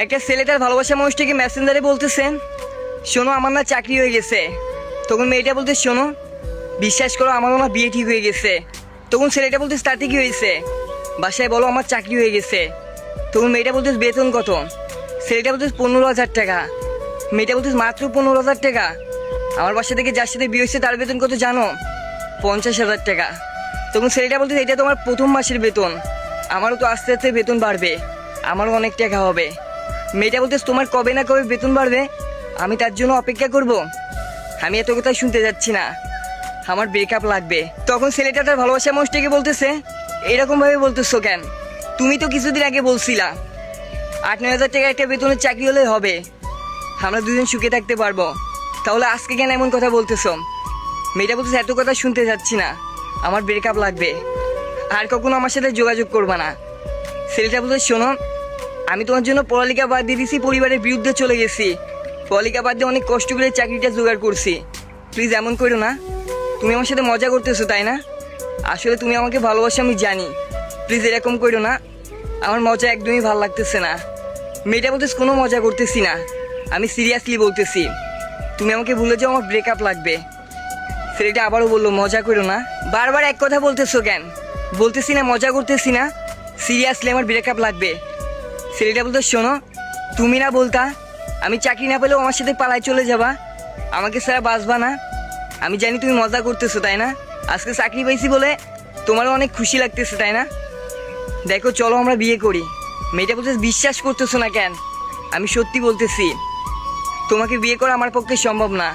একটা ছেলেটার ভালোবাসা মানুষটাকে মেসেঞ্জারে বলতেছে, শোনো, আমার না চাকরি হয়ে গেছে। তখন মেয়েটা বলতে, শোনো, বিশ্বাস করো আমারও না বিয়ে ঠিক হয়ে গেছে। তখন ছেলেটা বলতে তাতে কি হয়েছে। বাসায় বলো, আমার চাকরি হয়ে গেছে। তখন মেয়েটা বলতে, বেতন কত? ছেলেটা বলতে, পনেরো হাজার টাকা। মেয়েটা বলতে, মাত্র পনেরো হাজার টাকা? আমার বাসা থেকে যার সাথে বিয়ে হয়েছে, তার বেতন কত জানো? পঞ্চাশ হাজার টাকা। তখন ছেলেটা বলতে, এটা তোমার প্রথম মাসের বেতন। আমারও তো আস্তে আস্তে বেতন বাড়বে। আমারও অনেক টাকা হবে। মেয়েটা বলতে তোমার কবে না কবে বেতন বাড়বে? আমি তার জন্য অপেক্ষা করব। আমি এত কথা শুনতে যাচ্ছি না। আমার ব্রেকআপ লাগবে। তখন ছেলেটা তার ভালোবাসা মানুষটাকে বলতেছে, এরকম ভাবে বলতেছো কেন? তুমি তো কিছুদিন আগে বলছিলা আট নয় হাজার টাকা একটা বেতনের চাকরি হলে হবে। আমরা দুজন সুখে থাকতে পারব। তাহলে আজকে কেন এমন কথা বলতেছো? মেয়েটা বলতেছে, এত কথা শুনতে যাচ্ছি না। আমার ব্রেকআপ লাগবে। আর কখনো আমার সাথে যোগাযোগ করবা না। ছেলেটা বলতে শোনো আমি তোমার জন্য পড়ালেখা বাদ দিয়ে দিছি, পরিবারের বিরুদ্ধে চলে গেছি। পড়ালেখা বাদ দিয়ে অনেক কষ্ট করে চাকরিটা জোগাড় করছি। প্লিজ এমন করো না। তুমি আমার সাথে মজা করতেছো, তাই না? আসলে তুমি আমাকে ভালোবাসো, আমি জানি। প্লিজ এরকম করো না। আমার মজা একদমই ভালো লাগতেছে না। মেয়েটা বলতেছে কোনো মজা করতেছি না। আমি সিরিয়াসলি বলতেছি, তুমি আমাকে ভুলে যাও, আমার ব্রেকআপ লাগবে। ছেলেটা আবারও বলল, মজা করো না। বারবার এক কথা বলতেছো কেন? বলতেছি না, মজা করতেছি না। সিরিয়াসলি আমার ব্রেকআপ লাগবে। ছেলেটা বলতে, শোনো, তুমি না বলতা, আমি চাকরি না পেলেও আমার সাথে পালায় চলে যাবা। আমাকে ছাড়া বাঁচবা না। আমি জানি তুমি মজা করতেছো, তাই না? আজকে চাকরি পাইছি বলে তোমারও অনেক খুশি লাগতেছে, তাই না? দেখো, চলো আমরা বিয়ে করি। মেয়েটা বলতে বিশ্বাস করতেছো না কেন? আমি সত্যি বলতেছি, তোমাকে বিয়ে করা আমার পক্ষে সম্ভব না।